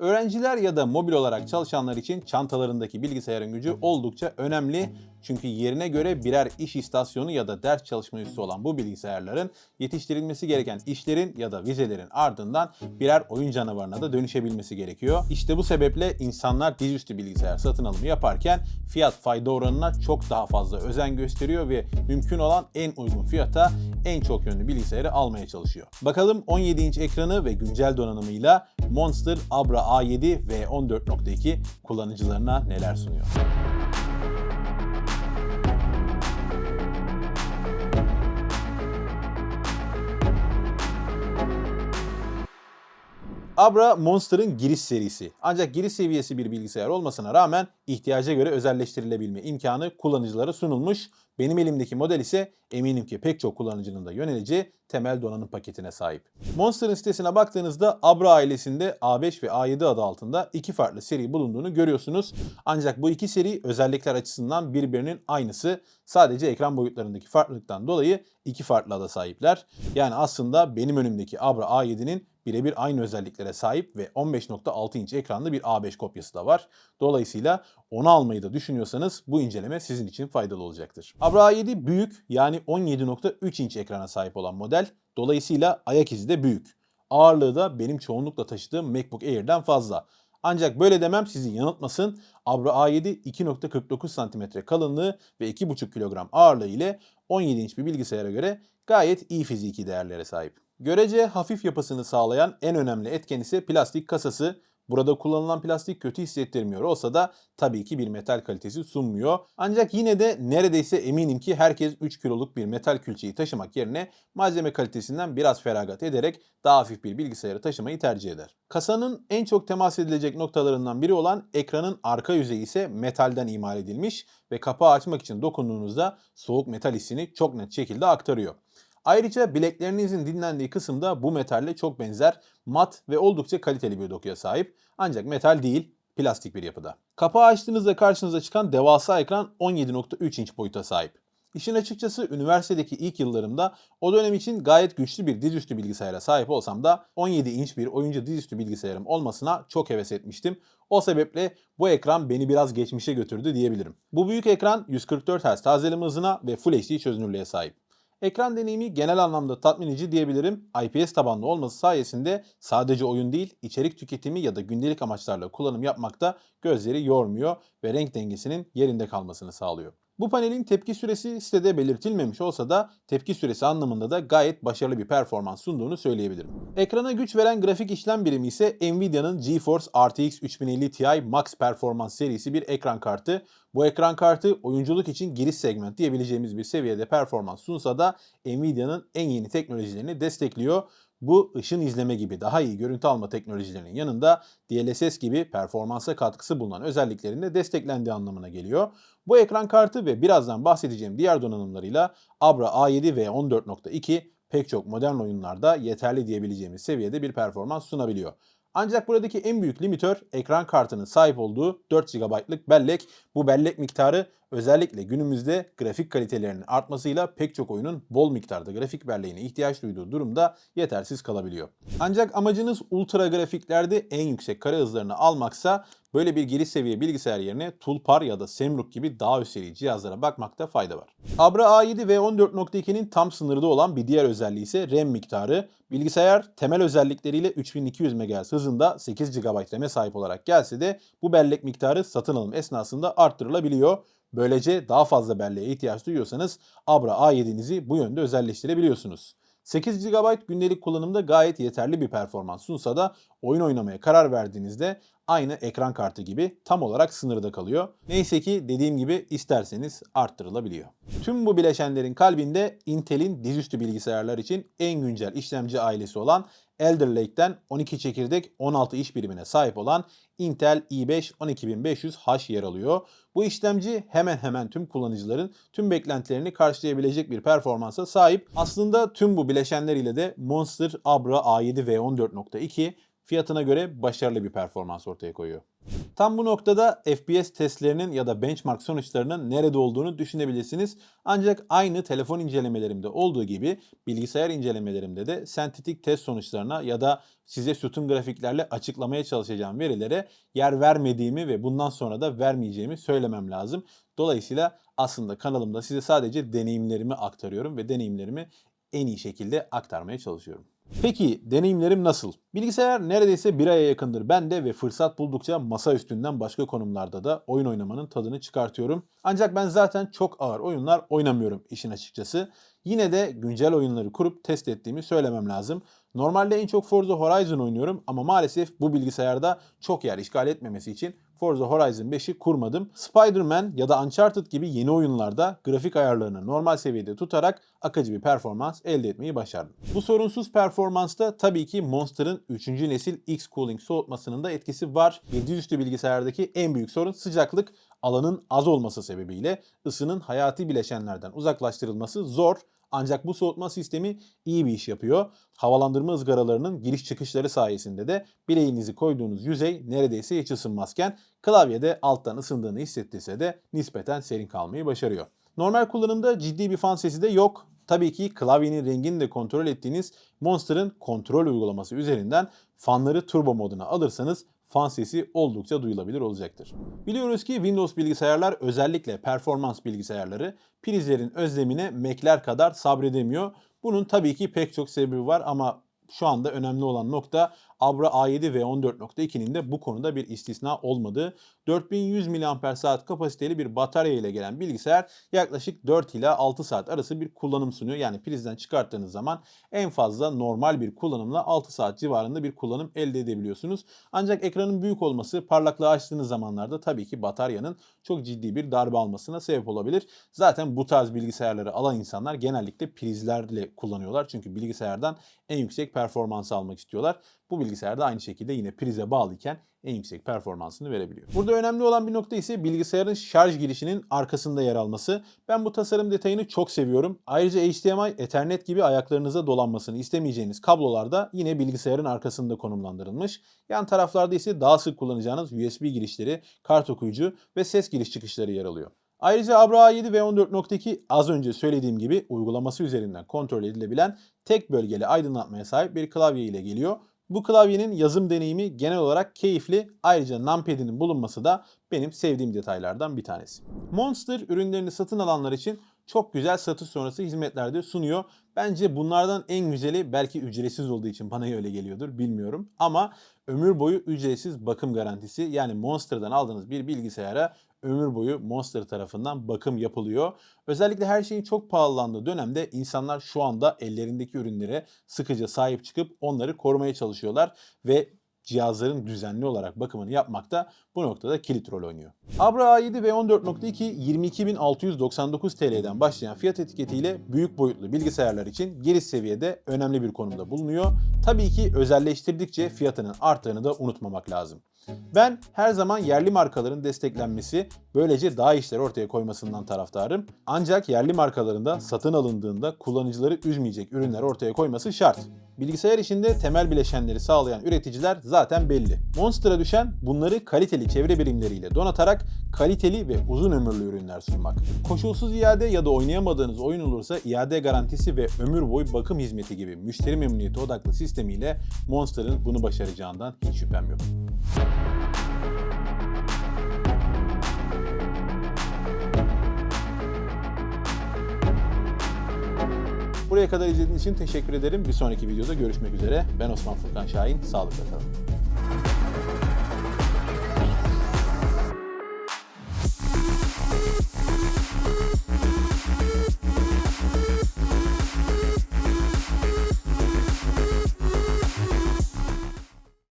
Öğrenciler ya da mobil olarak çalışanlar için çantalarındaki bilgisayarın gücü oldukça önemli. Çünkü yerine göre birer iş istasyonu ya da ders çalışma üssü olan bu bilgisayarların yetiştirilmesi gereken işlerin ya da vizelerin ardından birer oyun canavarına da dönüşebilmesi gerekiyor. İşte bu sebeple insanlar dizüstü bilgisayar satın alımı yaparken fiyat fayda oranına çok daha fazla özen gösteriyor ve mümkün olan en uygun fiyata en çok yönlü bilgisayarı almaya çalışıyor. Bakalım 17 inç ekranı ve güncel donanımıyla Monster Abra A7 ve 14.2 kullanıcılarına neler sunuyor? Abra Monster'ın giriş serisi. Ancak giriş seviyesi bir bilgisayar olmasına rağmen ihtiyaca göre özelleştirilebilme imkanı kullanıcılara sunulmuş. Benim elimdeki model ise eminim ki pek çok kullanıcının da yöneleceği temel donanım paketine sahip. Monster'ın sitesine baktığınızda Abra ailesinde A5 ve A7 adı altında iki farklı seri bulunduğunu görüyorsunuz. Ancak bu iki seri özellikler açısından birbirinin aynısı. Sadece ekran boyutlarındaki farklılıktan dolayı iki farklı ada sahipler. Yani aslında benim önümdeki Abra A7'nin birebir aynı özelliklere sahip ve 15.6 inç ekranlı bir A5 kopyası da var. Dolayısıyla onu almayı da düşünüyorsanız bu inceleme sizin için faydalı olacaktır. Abra A7 büyük yani 17.3 inç ekrana sahip olan model. Dolayısıyla ayak izi de büyük. Ağırlığı da benim çoğunlukla taşıdığım MacBook Air'den fazla. Ancak böyle demem sizi yanıltmasın. Abra A7 2.49 cm kalınlığı ve 2.5 kilogram ağırlığı ile 17 inç bir bilgisayara göre gayet iyi fiziki değerlere sahip. Görece hafif yapısını sağlayan en önemli etken ise plastik kasası. Burada kullanılan plastik kötü hissettirmiyor olsa da tabii ki bir metal kalitesi sunmuyor. Ancak yine de neredeyse eminim ki herkes 3 kiloluk bir metal külçeyi taşımak yerine malzeme kalitesinden biraz feragat ederek daha hafif bir bilgisayarı taşımayı tercih eder. Kasanın en çok temas edilecek noktalarından biri olan ekranın arka yüzeyi ise metalden imal edilmiş ve kapağı açmak için dokunduğunuzda soğuk metal hissini çok net şekilde aktarıyor. Ayrıca bileklerinizin dinlendiği kısımda bu metalle çok benzer mat ve oldukça kaliteli bir dokuya sahip. Ancak metal değil, plastik bir yapıda. Kapağı açtığınızda karşınıza çıkan devasa ekran 17.3 inç boyuta sahip. İşin açıkçası üniversitedeki ilk yıllarımda o dönem için gayet güçlü bir dizüstü bilgisayara sahip olsam da 17 inç bir oyuncu dizüstü bilgisayarım olmasına çok heves etmiştim. O sebeple bu ekran beni biraz geçmişe götürdü diyebilirim. Bu büyük ekran 144 Hz tazeleme hızına ve Full HD çözünürlüğe sahip. Ekran deneyimi genel anlamda tatmin edici diyebilirim. IPS tabanlı olması sayesinde sadece oyun değil, içerik tüketimi ya da gündelik amaçlarla kullanım yapmakta gözleri yormuyor ve renk dengesinin yerinde kalmasını sağlıyor. Bu panelin tepki süresi sitede belirtilmemiş olsa da tepki süresi anlamında da gayet başarılı bir performans sunduğunu söyleyebilirim. Ekrana güç veren grafik işlem birimi ise Nvidia'nın GeForce RTX 3050 Ti Max Performance serisi bir ekran kartı. Bu ekran kartı oyunculuk için giriş segment diyebileceğimiz bir seviyede performans sunsa da Nvidia'nın en yeni teknolojilerini destekliyor. Bu ışın izleme gibi daha iyi görüntü alma teknolojilerinin yanında DLSS gibi performansa katkısı bulunan özelliklerin de desteklendiği anlamına geliyor. Bu ekran kartı ve birazdan bahsedeceğim diğer donanımlarıyla Abra A7 ve 14.2 pek çok modern oyunlarda yeterli diyebileceğimiz seviyede bir performans sunabiliyor. Ancak buradaki en büyük limitör ekran kartının sahip olduğu 4 GB'lık bellek. Bu bellek miktarı özellikle günümüzde grafik kalitelerinin artmasıyla pek çok oyunun bol miktarda grafik belleğine ihtiyaç duyduğu durumda yetersiz kalabiliyor. Ancak amacınız ultra grafiklerde en yüksek kare hızlarını almaksa böyle bir giriş seviye bilgisayar yerine Tulpar ya da Semruk gibi daha üst seri cihazlara bakmakta fayda var. Abra A7 ve 14.2'nin tam sınırda olan bir diğer özelliği ise RAM miktarı. Bilgisayar temel özellikleriyle 3200 MHz hızında 8 GB RAM'e sahip olarak gelse de bu bellek miktarı satın alım esnasında arttırılabiliyor. Böylece daha fazla belleğe ihtiyaç duyuyorsanız Abra A7'nizi bu yönde özelleştirebiliyorsunuz. 8 GB gündelik kullanımda gayet yeterli bir performans sunsa da oyun oynamaya karar verdiğinizde aynı ekran kartı gibi tam olarak sınırda kalıyor. Neyse ki dediğim gibi isterseniz arttırılabiliyor. Tüm bu bileşenlerin kalbinde Intel'in dizüstü bilgisayarlar için en güncel işlemci ailesi olan Elder Lake'den 12 çekirdek 16 iş birimine sahip olan Intel i5 12500H yer alıyor. Bu işlemci hemen hemen tüm kullanıcıların tüm beklentilerini karşılayabilecek bir performansa sahip. Aslında tüm bu bileşenler ile de Monster Abra A7 V14.2 fiyatına göre başarılı bir performans ortaya koyuyor. Tam bu noktada FPS testlerinin ya da benchmark sonuçlarının nerede olduğunu düşünebilirsiniz. Ancak aynı telefon incelemelerimde olduğu gibi bilgisayar incelemelerimde de sentetik test sonuçlarına ya da size sütun grafiklerle açıklamaya çalışacağım verilere yer vermediğimi ve bundan sonra da vermeyeceğimi söylemem lazım. Dolayısıyla aslında kanalımda size sadece deneyimlerimi aktarıyorum ve deneyimlerimi en iyi şekilde aktarmaya çalışıyorum. Peki deneyimlerim nasıl? Bilgisayar neredeyse bir aya yakındır bende ve fırsat buldukça masa üstünden başka konumlarda da oyun oynamanın tadını çıkartıyorum. Ancak ben zaten çok ağır oyunlar oynamıyorum işin açıkçası. Yine de güncel oyunları kurup test ettiğimi söylemem lazım. Normalde en çok Forza Horizon oynuyorum ama maalesef bu bilgisayarda çok yer işgal etmemesi için Forza Horizon 5'i kurmadım. Spider-Man ya da Uncharted gibi yeni oyunlarda grafik ayarlarını normal seviyede tutarak akıcı bir performans elde etmeyi başardım. Bu sorunsuz performansta tabii ki Monster'ın 3. nesil X-Cooling soğutmasının da etkisi var. 700 üstü bilgisayardaki en büyük sorun sıcaklık. Alanın az olması sebebiyle ısının hayati bileşenlerden uzaklaştırılması zor. Ancak bu soğutma sistemi iyi bir iş yapıyor. Havalandırma ızgaralarının giriş çıkışları sayesinde de bileğinizi koyduğunuz yüzey neredeyse hiç ısınmazken klavyede alttan ısındığını hissettirse de nispeten serin kalmayı başarıyor. Normal kullanımda ciddi bir fan sesi de yok. Tabii ki klavyenin rengini de kontrol ettiğiniz Monster'ın kontrol uygulaması üzerinden fanları turbo moduna alırsanız fan sesi oldukça duyulabilir olacaktır. Biliyoruz ki Windows bilgisayarlar özellikle performans bilgisayarları prizlerin özlemine Mac'ler kadar sabredemiyor. Bunun tabii ki pek çok sebebi var ama şu anda önemli olan nokta Abra A7 ve 14.2'nin de bu konuda bir istisna olmadığı. 4100 mAh kapasiteli bir batarya ile gelen bilgisayar yaklaşık 4 ila 6 saat arası bir kullanım sunuyor. Yani prizden çıkarttığınız zaman en fazla normal bir kullanımla 6 saat civarında bir kullanım elde edebiliyorsunuz. Ancak ekranın büyük olması parlaklığı açtığınız zamanlarda tabii ki bataryanın çok ciddi bir darbe almasına sebep olabilir. Zaten bu tarz bilgisayarları alan insanlar genellikle prizlerle kullanıyorlar. Çünkü bilgisayardan en yüksek performansı almak istiyorlar. Bu bilgisayarda aynı şekilde yine prize bağlıyken en yüksek performansını verebiliyor. Burada önemli olan bir nokta ise bilgisayarın şarj girişinin arkasında yer alması. Ben bu tasarım detayını çok seviyorum. Ayrıca HDMI, Ethernet gibi ayaklarınıza dolanmasını istemeyeceğiniz kablolar da yine bilgisayarın arkasında konumlandırılmış. Yan taraflarda ise daha sık kullanacağınız USB girişleri, kart okuyucu ve ses giriş çıkışları yer alıyor. Ayrıca Abra A7 ve 14.2 az önce söylediğim gibi uygulaması üzerinden kontrol edilebilen tek bölgeli aydınlatmaya sahip bir klavye ile geliyor. Bu klavyenin yazım deneyimi genel olarak keyifli. Ayrıca numpad'inin bulunması da benim sevdiğim detaylardan bir tanesi. Monster ürünlerini satın alanlar için çok güzel satış sonrası hizmetler de sunuyor. Bence bunlardan en güzeli belki ücretsiz olduğu için bana öyle geliyordur bilmiyorum. Ama ömür boyu ücretsiz bakım garantisi yani Monster'dan aldığınız bir bilgisayara ömür boyu Monster tarafından bakım yapılıyor. Özellikle her şeyin çok pahalandığı dönemde insanlar şu anda ellerindeki ürünlere sıkıca sahip çıkıp onları korumaya çalışıyorlar ve cihazların düzenli olarak bakımını yapmakta bu noktada kilit rol oynuyor. Abra A7 ve 14.2 22.699 TL'den başlayan fiyat etiketiyle büyük boyutlu bilgisayarlar için giriş seviyede önemli bir konumda bulunuyor. Tabii ki özelleştirdikçe fiyatının arttığını da unutmamak lazım. Ben her zaman yerli markaların desteklenmesi, böylece daha işler ortaya koymasından taraftarım. Ancak yerli markalarında satın alındığında kullanıcıları üzmeyecek ürünler ortaya koyması şart. Bilgisayar işinde temel bileşenleri sağlayan üreticiler zaten belli. Monster'a düşen bunları kaliteli çevre birimleriyle donatarak kaliteli ve uzun ömürlü ürünler sunmak. Koşulsuz iade ya da oynayamadığınız oyun olursa iade garantisi ve ömür boyu bakım hizmeti gibi müşteri memnuniyeti odaklı sistemiyle Monster'ın bunu başaracağından hiç şüphem yok. Buraya kadar izlediğiniz için teşekkür ederim. Bir sonraki videoda görüşmek üzere. Ben Osman Furkan Şahin. Sağlıkla kalın.